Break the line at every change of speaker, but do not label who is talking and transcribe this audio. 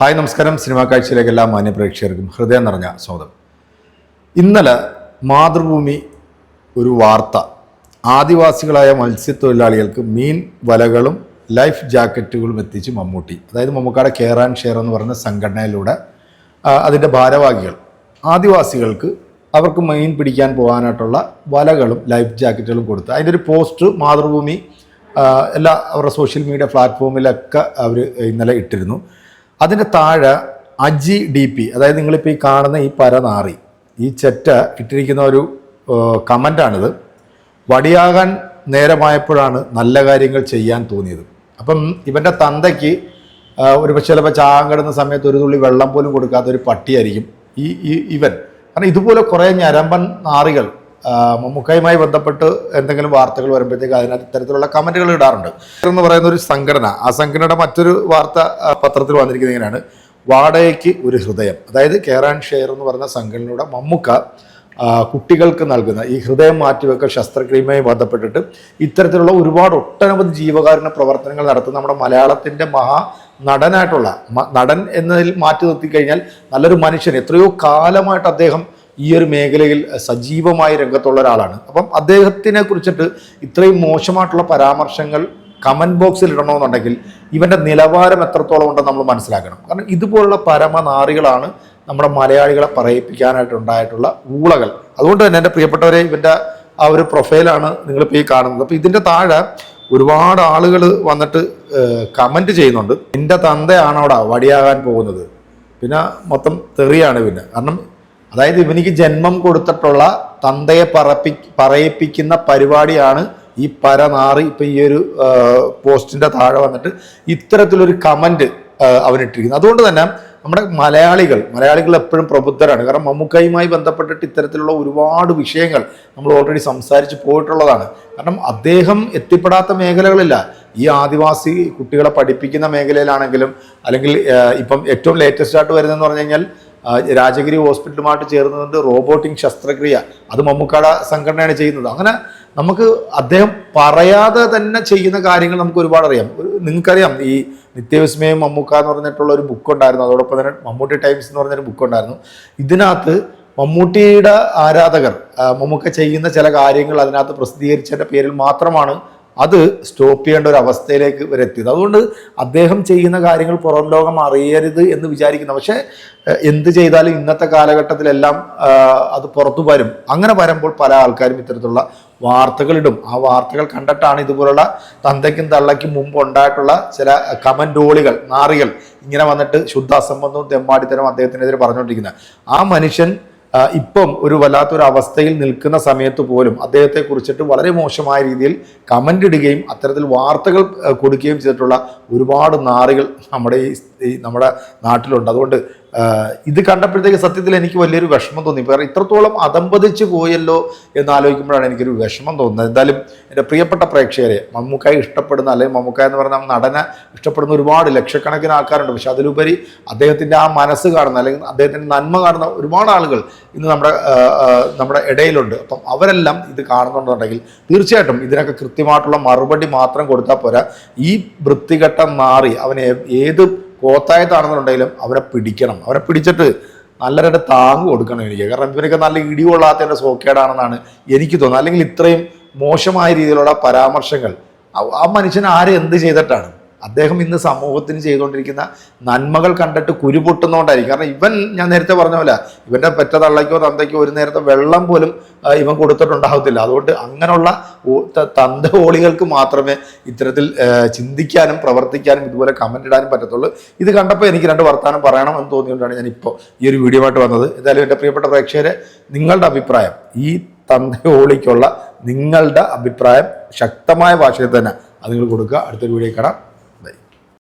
Hi നമസ്കാരം. Cinema കാഴ്ചയിലേക്ക് എല്ലാ മാന്യപ്രേക്ഷകർക്കും ഹൃദയം നിറഞ്ഞ സ്വാഗതം. ഇന്നലെ മാതൃഭൂമി ഒരു വാർത്ത. ആദിവാസികളായ മത്സ്യത്തൊഴിലാളികൾക്ക് മീൻ വലകളും ലൈഫ് ജാക്കറ്റുകളും എത്തിച്ച് മമ്മൂട്ടി. അതായത് മമ്മൂക്കാടെ കെയർ ആൻഡ് ഷെയർ എന്ന് പറയുന്ന സംഘടനയിലൂടെ അതിന്റെ ഭാരവാഹികൾ. ആദിവാസികൾക്ക് അവർക്ക് മീൻ പിടിക്കാൻ പോകാനായിട്ടുള്ള വലകളും ലൈഫ് ജാക്കറ്റുകളും കൊടുത്ത് അതിന്റെ ഒരു പോസ്റ്റ് മാതൃഭൂമി എല്ലാ അവരുടെ സോഷ്യൽ മീഡിയ പ്ലാറ്റ്ഫോമിലൊക്കെ അവർ ഇന്നലെ ഇട്ടിരുന്നു. അതിന്റെ താഴെ അജി ഡി പി അതായത് നിങ്ങളിപ്പോൾ ഈ കാണുന്ന ഈ പരനാറി ഈ ചെറ്റ ഇട്ടിരിക്കുന്ന ഒരു കമന്റാണിത് വടിയാകാൻ നേരമായപ്പോഴാണ് നല്ല കാര്യങ്ങൾ ചെയ്യാൻ തോന്നിയത്. അപ്പം ഇവന്റെ തന്തയ്ക്ക് ഒരു ചിലപ്പോൾ കിടന്ന സമയത്ത് ഒരു തുള്ളി വെള്ളം പോലും കൊടുക്കാത്ത ഒരു പട്ടിയായിരിക്കും ഈ ഇവൻ. കാരണം ഇതുപോലെ കുറേ ഞരമ്പൻ നാറികൾ മമ്മൂക്കയുമായി ബന്ധപ്പെട്ട് എന്തെങ്കിലും വാർത്തകൾ വരുമ്പോഴത്തേക്ക് അതിനകത്ത് ഇത്തരത്തിലുള്ള കമന്റുകൾ ഇടാറുണ്ട്. എന്ന് പറയുന്ന ഒരു സംഘടന ആ സംഘടനയുടെ മറ്റൊരു വാർത്ത പത്രത്തിൽ വന്നിരിക്കുന്ന ഇങ്ങനെയാണ്. വാടകയ്ക്ക് ഒരു ഹൃദയം. അതായത് കെയർ ആൻഡ് ഷെയർ എന്ന് പറയുന്ന സംഘടനയുടെ മമ്മൂക്ക കുട്ടികൾക്ക് നൽകുന്ന ഈ ഹൃദയം മാറ്റിവെക്കൽ ശസ്ത്രക്രിയയുമായി ബന്ധപ്പെട്ടിട്ട് ഇത്തരത്തിലുള്ള ഒരുപാട് ഒട്ടനവധി ജീവകാരുണ്യ പ്രവർത്തനങ്ങൾ നടത്തുന്ന നമ്മുടെ മലയാളത്തിന്റെ മഹാ നടനായിട്ടുള്ള നടൻ എന്നതിൽ മാറ്റി നിർത്തിക്കഴിഞ്ഞാൽ നല്ലൊരു മനുഷ്യൻ. എത്രയോ കാലമായിട്ട് അദ്ദേഹം ഈ ഒരു മേഖലയിൽ സജീവമായി രംഗത്തുള്ള ഒരാളാണ്. അപ്പം അദ്ദേഹത്തിനെ കുറിച്ചിട്ട് ഇത്രയും മോശമായിട്ടുള്ള പരാമർശങ്ങൾ കമന്റ് ബോക്സിൽ ഇടണമെന്നുണ്ടെങ്കിൽ ഇവന്റെ നിലവാരം എത്രത്തോളം ഉണ്ടെന്ന് നമ്മൾ മനസ്സിലാക്കണം. കാരണം ഇതുപോലുള്ള പരമനാറികളാണ് നമ്മുടെ മലയാളികളെ പറയിപ്പിക്കാനായിട്ട് ഉണ്ടായിട്ടുള്ള ഊളകൾ. അതുകൊണ്ട് തന്നെ എന്റെ പ്രിയപ്പെട്ടവരെ ഇവന്റെ ആ ഒരു പ്രൊഫൈലാണ് നിങ്ങളിപ്പോൾ ഈ കാണുന്നത്. അപ്പോൾ ഇതിന്റെ താഴെ ഒരുപാട് ആളുകൾ വന്നിട്ട് കമന്റ് ചെയ്യുന്നുണ്ട്. എന്റെ തന്തയാണോടാ വടിയാകാൻ പോകുന്നത്. പിന്നെ മൊത്തം തെറിയാണ് പിന്നെ. കാരണം അതായത് ഇവനിക്ക് ജന്മം കൊടുത്തിട്ടുള്ള തന്തയെ പറപ്പി പറയിപ്പിക്കുന്ന പരിപാടിയാണ് ഈ പരനാറി ഇപ്പം ഈ ഒരു പോസ്റ്റിന്റെ താഴെ വന്നിട്ട് ഇത്തരത്തിലൊരു കമന്റ് അവനിട്ടിരിക്കുന്നത്. അതുകൊണ്ട് തന്നെ നമ്മുടെ മലയാളികൾ മലയാളികൾ എപ്പോഴും പ്രബുദ്ധരാണ്. കാരണം മമ്മൂക്കയുമായി ബന്ധപ്പെട്ടിട്ട് ഇത്തരത്തിലുള്ള ഒരുപാട് വിഷയങ്ങൾ നമ്മൾ ഓൾറെഡി സംസാരിച്ച് പോയിട്ടുള്ളതാണ്. കാരണം അദ്ദേഹം എത്തിപ്പെടാത്ത മേഖലകളില്ല. ഈ ആദിവാസി കുട്ടികളെ പഠിപ്പിക്കുന്ന മേഖലയിലാണെങ്കിലും അല്ലെങ്കിൽ ഇപ്പം ഏറ്റവും ലേറ്റസ്റ്റ് ആയിട്ട് വരുന്നതെന്ന് പറഞ്ഞു കഴിഞ്ഞാൽ രാജഗിരി ഹോസ്പിറ്റലുമായിട്ട് ചേർന്നുകൊണ്ട് റോബോട്ടിക് ശസ്ത്രക്രിയ അത് മമ്മൂക്കാട സംഘടനയാണ് ചെയ്യുന്നത്. അങ്ങനെ നമുക്ക് അദ്ദേഹം പറയാതെ തന്നെ ചെയ്യുന്ന കാര്യങ്ങൾ നമുക്ക് ഒരുപാട് അറിയാം. നിങ്ങൾക്കറിയാം ഈ നിത്യവിസ്മയം മമ്മൂക്ക എന്ന് പറഞ്ഞിട്ടുള്ള ഒരു ബുക്ക് ഉണ്ടായിരുന്നു. അതോടൊപ്പം തന്നെ മമ്മൂട്ടി ടൈംസ് എന്ന് പറഞ്ഞൊരു ബുക്ക് ഉണ്ടായിരുന്നു. ഇതിനകത്ത് മമ്മൂട്ടിയുടെ ആരാധകർ മമ്മൂക്ക ചെയ്യുന്ന ചില കാര്യങ്ങൾ അതിനകത്ത് പ്രസിദ്ധീകരിച്ചതിന്റെ പേരിൽ മാത്രമാണ് അത് സ്റ്റോപ്പ് ചെയ്യേണ്ട ഒരു അവസ്ഥയിലേക്ക് വരെ എത്തിയത്. അതുകൊണ്ട് അദ്ദേഹം ചെയ്യുന്ന കാര്യങ്ങൾ പുറം ലോകം അറിയരുത് എന്ന് വിചാരിക്കുന്ന. പക്ഷേ എന്ത് ചെയ്താലും ഇന്നത്തെ കാലഘട്ടത്തിലെല്ലാം അത് പുറത്തു വരും. അങ്ങനെ വരുമ്പോൾ പല ആൾക്കാരും ഇത്തരത്തിലുള്ള വാർത്തകളിടും ആ വാർത്തകൾ കണ്ടിട്ടാണ് ഇതുപോലുള്ള തന്തയ്ക്കും തള്ളയ്ക്കും മുമ്പ് ഉണ്ടായിട്ടുള്ള ചില കമന്റോളികൾ നാറികൾ ഇങ്ങനെ വന്നിട്ട് ശുദ്ധ അസംബന്ധവും തെമ്മാടിത്തരം അദ്ദേഹത്തിനെതിരെ പറഞ്ഞുകൊണ്ടിരിക്കുന്നത്. ആ മനുഷ്യൻ ഇപ്പം ഒരു വല്ലാത്തൊരു അവസ്ഥയിൽ നിൽക്കുന്ന സമയത്ത് പോലും അദ്ദേഹത്തെ കുറിച്ചിട്ട് വളരെ മോശമായ രീതിയിൽ കമന്റ് ഇടുകയും അത്തരത്തിൽ വാർത്തകൾ കൊടുക്കുകയും ചെയ്തിട്ടുള്ള ഒരുപാട് നാറുകൾ നമ്മുടെ ഈ നമ്മുടെ നാട്ടിലുണ്ട്. അതുകൊണ്ട് ഇത് കണ്ടപ്പോഴത്തേക്ക് സത്യത്തിൽ എനിക്ക് വലിയൊരു വിഷമം തോന്നി. കാരണം ഇത്രത്തോളം അതമ്പതിച്ച് പോയല്ലോ എന്ന് ആലോചിക്കുമ്പോഴാണ് എനിക്കൊരു വിഷമം തോന്നുന്നത്. എന്തായാലും എന്റെ പ്രിയപ്പെട്ട പ്രേക്ഷകരെ മമ്മൂക്കായി ഇഷ്ടപ്പെടുന്ന അല്ലെങ്കിൽ മമ്മൂക്ക എന്ന് പറഞ്ഞാൽ നടനെ ഇഷ്ടപ്പെടുന്ന ഒരുപാട് ലക്ഷക്കണക്കിന് ആൾക്കാരുണ്ട്. പക്ഷെ അതിലുപരി അദ്ദേഹത്തിന്റെ ആ മനസ്സ് കാണുന്ന അല്ലെങ്കിൽ അദ്ദേഹത്തിന്റെ നന്മ കാണുന്ന ഒരുപാട് ആളുകൾ ഇന്ന് നമ്മുടെ നമ്മുടെ ഇടയിലുണ്ട്. അപ്പം അവരെല്ലാം ഇത് കാണുന്നുണ്ടെങ്കിൽ തീർച്ചയായിട്ടും ഇതിനൊക്കെ കൃത്യമായിട്ടുള്ള മറുപടി മാത്രം കൊടുത്താൽ പോരാ. ഈ വൃത്തികെട്ട മാറി അവനെ ഏത് കോത്തായത്താണെന്നുണ്ടെങ്കിലും അവരെ പിടിക്കണം. അവരെ പിടിച്ചിട്ട് നല്ലൊരു താങ്ങ് കൊടുക്കണം എനിക്ക്. കാരണം ഇവരൊക്കെ നല്ല ഇടികൊള്ളാത്തതിന്റെ സോക്കേടാണെന്നാണ് എനിക്ക് തോന്നുന്നത്. അല്ലെങ്കിൽ ഇത്രയും മോശമായ രീതിയിലുള്ള പരാമർശങ്ങൾ. ആ മനുഷ്യൻ ആരെ എന്ത് ചെയ്തിട്ടാണ്? അദ്ദേഹം ഇന്ന് സമൂഹത്തിന് ചെയ്തുകൊണ്ടിരിക്കുന്ന നന്മകൾ കണ്ടിട്ട് കുരുപൊട്ടുന്നതുകൊണ്ടായിരിക്കും കാരണം ഇവൻ ഞാൻ നേരത്തെ പറഞ്ഞ പോലെ ഇവന്റെ പെറ്റ തള്ളയ്ക്കോ തന്തയ്ക്കോ ഒരു നേരത്തെ വെള്ളം പോലും ഇവൻ കൊടുത്തിട്ടുണ്ടാകത്തില്ല അതുകൊണ്ട് അങ്ങനെയുള്ള തന്ത ഓളികൾക്ക് മാത്രമേ ഇത്തരത്തിൽ ചിന്തിക്കാനും പ്രവർത്തിക്കാനും ഇതുപോലെ കമന്റ് ഇടാനും പറ്റത്തുള്ളൂ. ഇത് കണ്ടപ്പോൾ എനിക്ക് രണ്ട് വർത്തമാനം പറയണം എന്ന് തോന്നിയുകൊണ്ടാണ് ഞാൻ ഇപ്പോൾ ഈ ഒരു വീഡിയോ ആയിട്ട് വന്നത്. എന്തായാലും എന്റെ പ്രിയപ്പെട്ട പ്രേക്ഷകരെ നിങ്ങളുടെ അഭിപ്രായം ഈ തന്ത ഓളിക്കുള്ള നിങ്ങളുടെ അഭിപ്രായം ശക്തമായ ഭാഷയിൽ തന്നെ അത് നിങ്ങൾ കൊടുക്കുക. അടുത്തൊരു വീഡിയോ കാണാം.